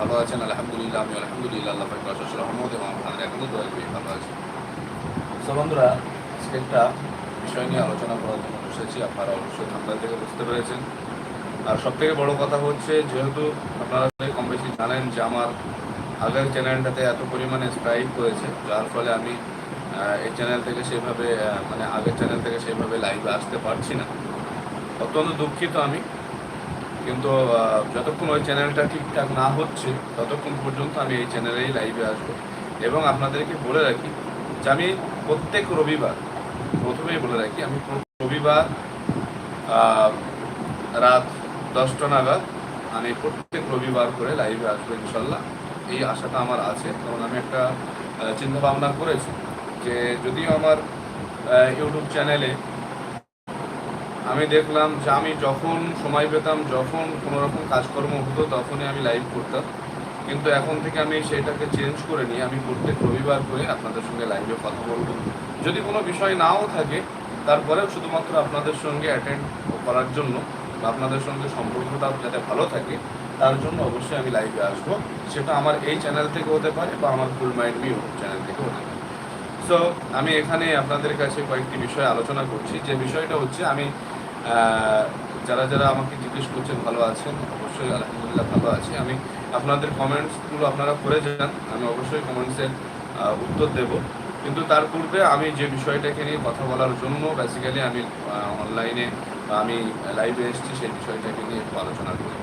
ভালো আছেন? আলহামদুলিল্লাহ আমি আলহামদুলিল্লাহ, আল্লাহ অশেষ রহমত এবং আপনাদের এখনও দোয়া করি ভালো আছি। তো বন্ধুরা একটা বিষয় নিয়ে আলোচনা করার জন্য বসেছি। আপনারা অবশ্যই ঠান্ডা থেকে বুঝতে পেরেছেন। আর সব থেকে বড় কথা হচ্ছে, যেহেতু আপনারা কম বেশি জানেন যে আমার আগের চ্যানেলটাতে এত পরিমাণে স্ট্রাইক হয়েছে, যার ফলে আমি এই চ্যানেল থেকে সেভাবে মানে আগের চ্যানেল থেকে সেভাবে লাইভে আসতে পারছি না। অত্যন্ত দুঃখিত আমি। কিন্তু যতক্ষণ ওই চ্যানেলটা ঠিকঠাক না হচ্ছে, ততক্ষণ পর্যন্ত আমি এই চ্যানেলেই লাইভে আসব। এবং আপনাদেরকে বলে রাখি যে আমি প্রত্যেক রবিবার, প্রথমেই বলে রাখি, আমি রবিবার রাত দশটা নাগাদ আমি প্রত্যেক রবিবার করে লাইভে আসব ইনশাল্লাহ এই আশাটা আমার আছে। কারণ আমি একটা চিন্তা ভাবনা করেছি যে যদিও আমার ইউটিউব চ্যানেলে আমি দেখলাম যে আমি যখন সময় পেতাম, যখন কোনো রকম কাজকর্ম হতো, তখনই আমি লাইভ করতাম। কিন্তু এখন থেকে আমি সেটাকে চেঞ্জ করে নিয়ে আমি প্রত্যেক রবিবার করে আপনাদের সঙ্গে লাইভে কথা বলব। যদি কোনো বিষয় নাও থাকে, তারপরেও শুধুমাত্র আপনাদের সঙ্গে অ্যাটেন্ড করার জন্য বা আপনাদের সঙ্গে সম্পর্কটা যাতে ভালো থাকে, তার জন্য অবশ্যই আমি লাইভে আসব। সেটা আমার এই চ্যানেল থেকে হতে পারে বা আমার ফুল মাইন্ড মি চ্যানেল থেকে হতে পারে। সো আমি এখানে আপনাদের কাছে কয়েকটি বিষয় আলোচনা করছি। যে বিষয়টা হচ্ছে, আমি যারা যারা আমাকে জিজ্ঞেস করছেন, ভালো আছেন? অবশ্যই আলহামদুলিল্লাহ ভালো আছি। আমি আপনাদের কমেন্টসগুলো আপনারা করে যান। আমি অবশ্যই কমেন্টসের উত্তর দেব। কিন্তু তার পূর্বে আমি যে বিষয়টাকে নিয়ে কথা বলার জন্য বেসিক্যালি আমি অনলাইনে আমি লাইভে এসেছি, সেই বিষয়টাকে নিয়ে একটু আলোচনা করি।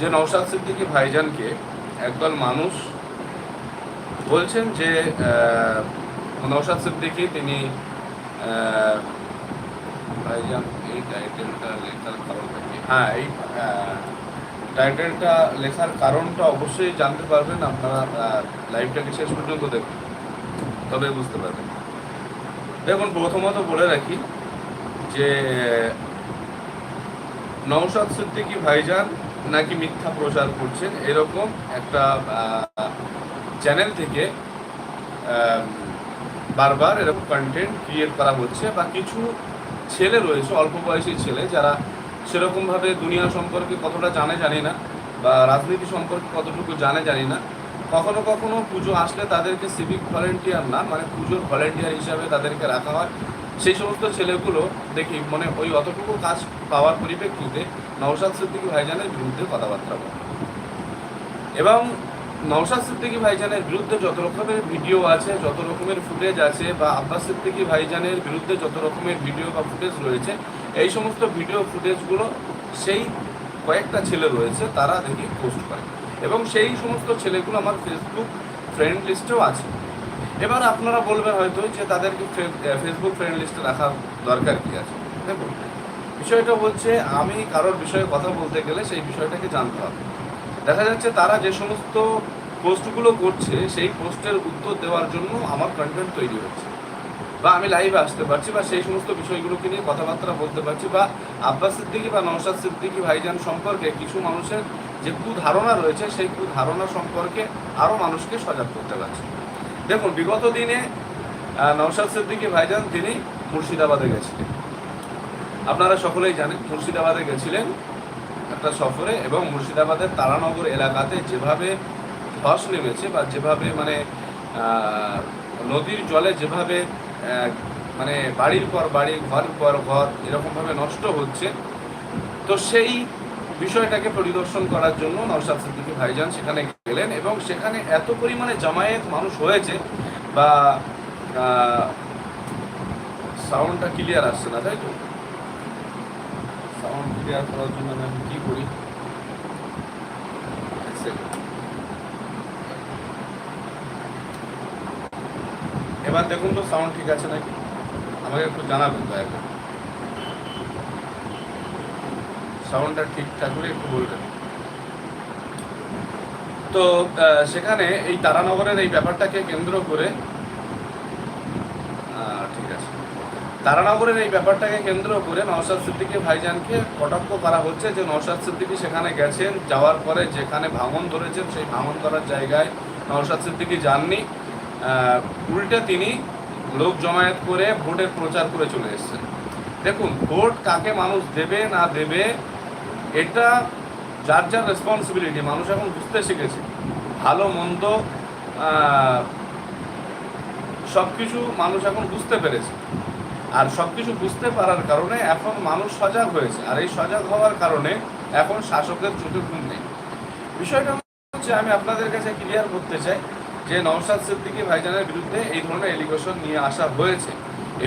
যে নওশাদ সিদ্দিকী ভাইজানকে একদল মানুষ বলছেন যে নওশাদ সিদ্দিকী তিনি ভাইজান এই হ্যাঁ এই টাইটেলটা লেখার কারণটা অবশ্যই জানতে পারবেন আপনারা লাইভটাকে শেষ পর্যন্ত দেখুন। তবে বুঝতে পারবেন। দেখুন, প্রথমত বলে রাখি যে, নওশাদ সিদ্দিকী ভাইজান নাকি মিথ্যা প্রচার করছেন এরকম একটা চ্যানেল থেকে বারবার এরকম কন্টেন্ট ক্রিয়েট করা হচ্ছে বা কিছু ছেলে রয়েছে, অল্প বয়সী ছেলে, যারা সেরকমভাবে দুনিয়া সম্পর্কে কতটা জানে জানি না বা রাজনীতি সম্পর্কে কতটুকু জানে জানি না। কখনো কখনো পুজো আসলে তাদেরকে সিভিক ভলেন্টিয়ার না মানে পুজোর ভলেন্টিয়ার হিসাবে তাদেরকে রাখা হয়। সেই সমস্ত ছেলেগুলো দেখি মানে ওই অতটুকু কাজ পাওয়ার পরিপ্রেক্ষিতে নওশাদ সিদ্দিকী ভাইজানের বিরুদ্ধে কথাবার্তা বলে। এবং নওশাদ সিদ্দিকী ভাইজানের বিরুদ্ধে যত রকমের ভিডিও আছে, যত রকমের ফুটেজ আছে বা আব্বাস সিদ্দিকী ভাইজানের বিরুদ্ধে যত রকমের ভিডিও বা ফুটেজ রয়েছে, এই সমস্ত ভিডিও ফুটেজগুলো সেই কয়েকটা ছেলে রয়েছে, তারা দেখি পোস্ট করে। এবং সেই সমস্ত ছেলেগুলো আমার ফেসবুক ফ্রেন্ড লিস্টেও আছে। এবার আপনারা বলবেন হয়তো যে তাদেরকে ফেসবুক ফ্রেন্ড লিস্টে রাখার দরকার কি আছে? দেখুন, বিষয়টা হচ্ছে আমি কারোর বিষয়ে কথা বলতে গেলে সেই বিষয়টাকে জানতে হবে। দেখা যাচ্ছে তারা যে সমস্ত পোস্টগুলো করছে, সেই পোস্টের উত্তর দেওয়ার জন্য আমার কন্টেন্ট তৈরি হচ্ছে। বা আমি লাইভে আসতে পারছি বা সেই সমস্ত বিষয়গুলোকে নিয়ে কথাবার্তা বলতে পারছি বা আব্বাস সিদ্দিকী বা নওশাদ সিদ্দিকী ভাইজান সম্পর্কে কিছু মানুষের যে কুধারণা রয়েছে, সেই কুধারণা সম্পর্কে আরও মানুষকে সজাগ করতে পারছি। দেখুন, বিগত দিনে নওশাদ সিদ্দিকী ভাইজান তিনি মুর্শিদাবাদে গেছিলেন। আপনারা সকলেই জানেন মুর্শিদাবাদে গেছিলেন। একটা সফরে এবং মুর্শিদাবাদের তারানগর এলাকাতে যেভাবে ধস নেমেছে বা যেভাবে মানে নদীর জলে যেভাবে মানে বাড়ির পর বাড়ি, ঘর পর ঘর এরকমভাবে নষ্ট হচ্ছে, তো সেই বিষয়টাকে পরিদর্শন করার জন্য নওশাদ সিদ্দিকী ভাইজান সেখানে গেলেন এবং সেখানে এত পরিমাণে জামায়েত মানুষ হয়েছে বা সাউন্ডটা ক্লিয়ার আসছে না, তাই তো? সাউন্ড ক্লিয়ার করার জন্য আমি কি করি? এবার দেখুন তো সাউন্ড ঠিক আছে নাকি? আমাকে একটু জানাবেন দয়া করে। সাউন্ডটা ঠিকঠাক করে একটু বলবেন। তো সেখানে এই তারানগরের এই ব্যাপারটাকে কেন্দ্র করে আহ, ঠিক আছে তারানগরের এই ব্যাপারটাকে কেন্দ্র করে নওশাদ সিদ্দিকী ভাইজানকে কটাক্ষ করা হচ্ছে যে নওশাদ সিদ্দিকী সেখানে গেছেন, যাওয়ার পরে যেখানে ভাঙন ধরেছেন সেই ভাঙন ধরার জায়গায় নওশাদ সিদ্দিকী যাননি। উল্টে তিনি লোক জমায়েত করে ভোটের প্রচার করে চলে এসেছেন। দেখুন, ভোট কাকে মানুষ দেবে না দেবে, এটা যার যার রেসপন্সিবিলিটি মানুষ এখন বুঝতে শিখেছে। ভালো, মন্দ সব কিছু মানুষ এখন বুঝতে পেরেছে। আর সব কিছু বুঝতে পারার কারণে এখন মানুষ সজাগ হয়েছে। আর এই সজাগ হওয়ার কারণে এখন শাসকের চোখে ঘুম নেই। বিষয়টা হচ্ছে, আমি আপনাদের কাছে ক্লিয়ার করতে চাই যে নওশাদ সিদ্দিকী ভাইজানের বিরুদ্ধে এই ধরনের এলিগেশন নিয়ে আসা হয়েছে।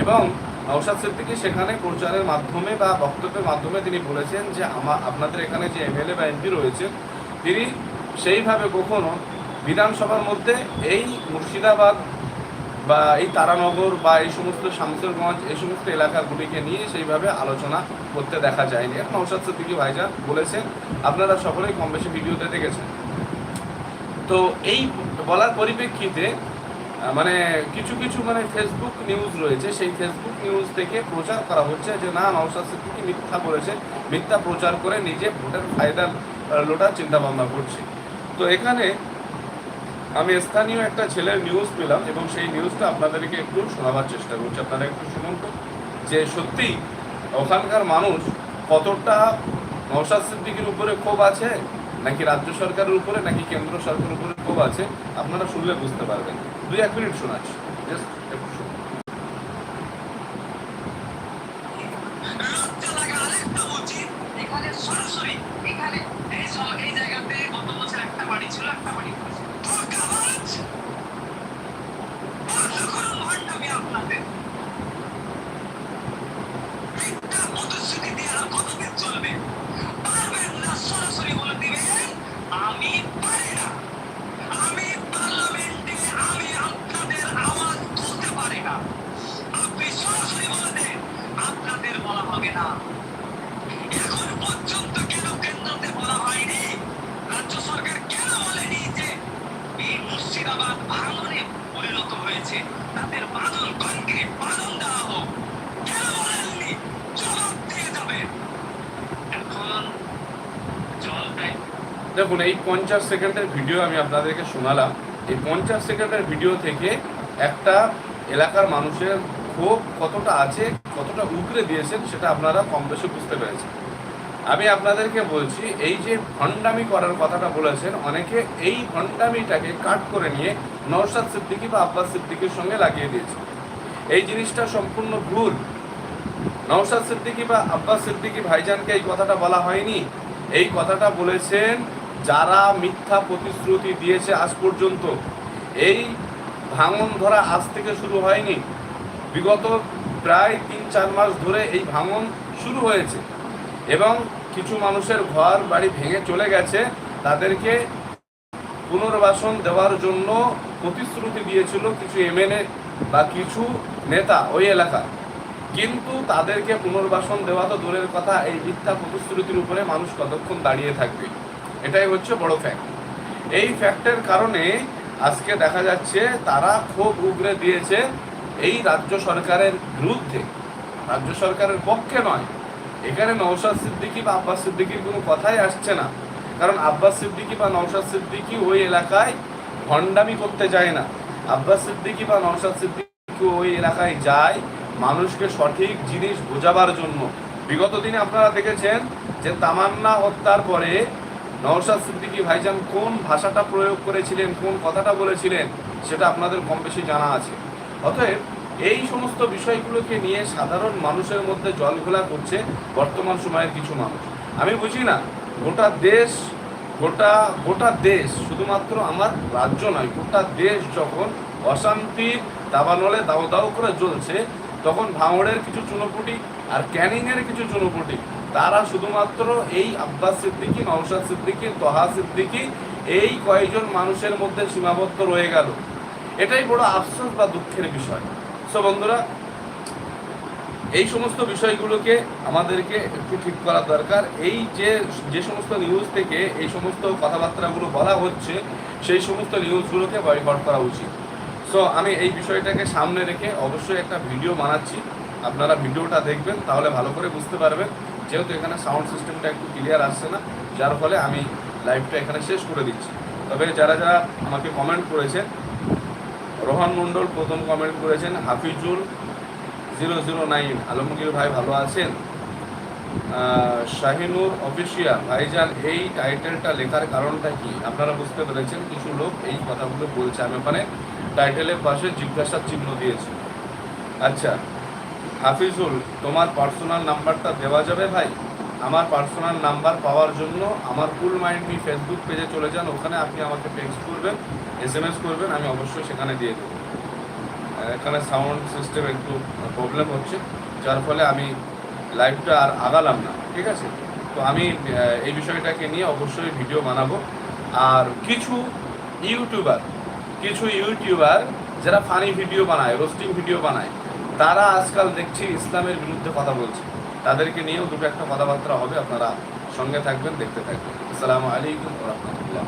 এবং নওশাদ সিদ্দিকী সেখানে প্রচারের মাধ্যমে বা বক্তব্যের মাধ্যমে তিনি বলেছেন যে আমার আপনাদের এখানে যে এমএলএ বা এমপি রয়েছে তিনি সেইভাবে কখনো বিধানসভার মধ্যে এই মুর্শিদাবাদ বা এই তারানগর বা এই সমস্ত শামসুরগঞ্জ, এই সমস্ত এলাকাগুলিকে নিয়ে সেইভাবে আলোচনা করতে দেখা যায়নি। এখন নৌসাদ সিদ্দিকী ভাইজান বলেছেন, আপনারা সকলেই কম বেশি ভিডিওতে দেখেছেন। তো এই বলার পরিপ্রেক্ষিতে মানে কিছু কিছু মানে ফেসবুক নিউজ রয়েছে। সেই ফেসবুক নিউজ থেকে প্রচার করা হচ্ছে যে, না নৌসাদ সিদ্দিকী মিথ্যা বলেছে। মিথ্যা প্রচার করে নিজে ভোটের ফায়দা লোটার চিন্তা ভাবনা করছে। তো এখানে আমি স্থানীয় একটা ছেলের নিউজ পেলাম এবং সেই নিউজটা আপনাদেরকে একটু শোনাবার চেষ্টা করছি। আপনারা একটু শুনুন তো। যে সত্যি ওখানকার মানুষ কতটা নৌসাদ সিদ্দিকির উপরে ক্ষোভ আছে, নাকি রাজ্য সরকারের উপরে, নাকি কেন্দ্র সরকারের উপরে ক্ষোভ আছে, আপনারা শুনলে বুঝতে পারবেন। দুই এক মিনিট শোনাচ্ছি। শুনুন। এখানে সরাসরি, এখানে এই জায়গাতে গত বছর একটা বাড়ি ছিল, একটা বাড়ি করেছে ধোঁকাবাজ! বন্ধ করুন ভণ্ডামি আপনাদের। মিথ্যা প্রতিশ্রুতি দিয়ে আর কতদিন চলবে? পারবেন না, সরাসরি বলে দিবেন, আমি পারি না। আমি পার্লামেন্টে আমি আপনাদের আওয়াজ তুলতে পারি না আপনি সরাসরি বলে দেন আপনাদের বলা হবে না এখন পর্যন্ত কেন কেন্দ্রতে বলা হয়নি রাজ্য সরকার কেন বলেনি যে এই মুর্শিদাবাদ ভাঙনে পরিণত হয়েছে তাদের বাদল কনক্রিট বাদল দেওয়া হোক কেন বলেননি জবাব দিয়ে যাবেন এখন জলটাই দেখুন, এই পঞ্চাশ সেকেন্ডের ভিডিও আমি আপনাদেরকে শোনালাম। এই পঞ্চাশ সেকেন্ডের ভিডিও থেকে একটা এলাকার মানুষের ক্ষোভ কতটা আছে, কতটা উগরে দিয়েছেন, সেটা আপনারা কম বেশি বুঝতে পেরেছেন। আমি আপনাদেরকে বলছি, এই যে ভণ্ডামি করার কথাটা বলেছেন, অনেকে এই ভণ্ডামিটাকে কাট করে নিয়ে নওশাদ সিদ্দিকী বা আব্বাস সিদ্দিকীর সঙ্গে লাগিয়ে দিয়েছে। এই জিনিসটা সম্পূর্ণ ভুল। নওশাদ সিদ্দিকী বা আব্বাস সিদ্দিকি ভাইজানকে এই কথাটা বলা হয়নি। এই কথাটা বলেছেন যারা মিথ্যা প্রতিশ্রুতি দিয়েছে আজ পর্যন্ত, এই ভাঙন ধরা আজ থেকে শুরু হয়নি। বিগত প্রায় তিন চার মাস ধরে এই ভাঙন শুরু হয়েছে এবং কিছু মানুষের ঘর বাড়ি ভেঙে চলে গেছে। তাদেরকে পুনর্বাসন দেওয়ার জন্য প্রতিশ্রুতি দিয়েছিল কিছু এমএলএ বা কিছু নেতা ওই এলাকার। কিন্তু তাদেরকে পুনর্বাসন দেওয়া তো দূরের কথা, এই মিথ্যা প্রতিশ্রুতির উপরে মানুষ কতক্ষণ দাঁড়িয়ে থাকবে? এটাই হচ্ছে বড় ফ্যাক্ট এই ফ্যাক্টের কারণে আজকে দেখা যাচ্ছে তারা ক্ষোভ উগরে দিয়েছে এই রাজ্য সরকারের বিরুদ্ধে। রাজ্য সরকারের পক্ষে নয়। এখানে নৌশাদ সিদ্দিকী বা আব্বাস সিদ্দিকীর কোনো কথাই আসছে না। কারণ আব্বাস সিদ্দিকী বা নৌশাদ সিদ্দিকী ওই এলাকায় ভণ্ডামি করতে যায় না। আব্বাস সিদ্দিকী বা নৌশাদ সিদ্দিকী ওই এলাকায় যায় মানুষকে সঠিক জিনিস বোঝাবার জন্য। বিগত দিনে আপনারা দেখেছেন যে তামান্না হত্যার পরে নওশাদ সিদ্দিকী ভাইজান কোন ভাষাটা প্রয়োগ করেছিলেন, কোন কথাটা বলেছিলেন, সেটা আপনাদের কম বেশি জানা আছে। অতএব, এই সমস্ত বিষয়গুলোকে নিয়ে সাধারণ মানুষের মধ্যে জল জলঘোলা করছে বর্তমান সময়ের কিছু মানুষ। আমি বুঝি না, গোটা দেশ, গোটা গোটা দেশ, শুধুমাত্র আমার রাজ্য নয়, গোটা দেশ যখন অশান্তির দাবানলে দাও দাও করে জ্বলছে, তখন ভাঙড়ের কিছু চুনোপুটি আর ক্যানিং ক্যানিংয়ের কিছু চুনোপুটি। তারা শুধুমাত্র এই আব্বাস সিদ্দিকী, নওশাদ সিদ্দিকী, তহা সিদ্দিকী, এই কয়েকজন মানুষের মধ্যে সীমাবদ্ধ রয়ে গেল। এটাই বড় আফসোস বা দুঃখের বিষয়। সো বন্ধুরা, এই সমস্ত বিষয়গুলোকে আমাদেরকে একটু ঠিক করা দরকার। এই যে যে সমস্ত নিউজ থেকে এই সমস্ত কথাবার্তাগুলো বলা হচ্ছে, সেই সমস্ত নিউজগুলোকে বয়কট করা উচিত। সো আমি এই বিষয়টাকে সামনে রেখে অবশ্যই একটা ভিডিও বানাচ্ছি। আপনারা ভিডিওটা দেখবেন, তাহলে ভালো করে বুঝতে পারবেন। যেহেতু এখানে সাউন্ড সিস্টেমটা একটু ক্লিয়ার আসছে না, যার ফলে আমি লাইভটা এখানে শেষ করে দিচ্ছি। তবে যারা যারা আমাকে কমেন্ট করেছেন, রোহন মণ্ডল প্রথম কমেন্ট করেছেন, Hafizul zero zero nine Alamgir ভাই ভালো আছেন? শাহিনুর অফিসিয়াল ভাইজান, এই টাইটেলটা লেখার কারণটা কি? আপনারা বুঝতে পেরেছেন, কিছু লোক এই কথাগুলো বলছে। আমি ওখানে টাইটেলের পাশে জিজ্ঞাসার চিহ্ন দিয়েছি। আচ্ছা হাফিজুল, তোমার পার্সোনাল নাম্বারটা দেওয়া যাবে ভাই? আমার পার্সোনাল নাম্বার পাওয়ার জন্য আমার কুল মাইন্ড মি ফেসবুক পেজে চলে যান, ওখানে আপনি আমাকে টেক্সট করবেন এস এম এস করবেন, আমি অবশ্যই সেখানে দিয়ে দেবো। এখানে সাউন্ড সিস্টেম একটু প্রবলেম হচ্ছে, যার ফলে আমি লাইভটা আর আগালাম না, ঠিক আছে? তো আমি এই বিষয়টাকে নিয়ে অবশ্যই ভিডিও বানাবো। আর কিছু ইউটিউবার কিছু ইউটিউবার যারা ফানি ভিডিও বানায় রোস্টিং ভিডিও বানায় তারা আজকাল দেখছি ইসলামের বিরুদ্ধে কথা বলছে। তাদেরকে নিয়েও দুটো একটা কথাবার্তা হবে, আপনারা সঙ্গে থাকবেন, দেখতে থাকবেন। আসসালামু আলাইকুম রহমতুল্লাহ।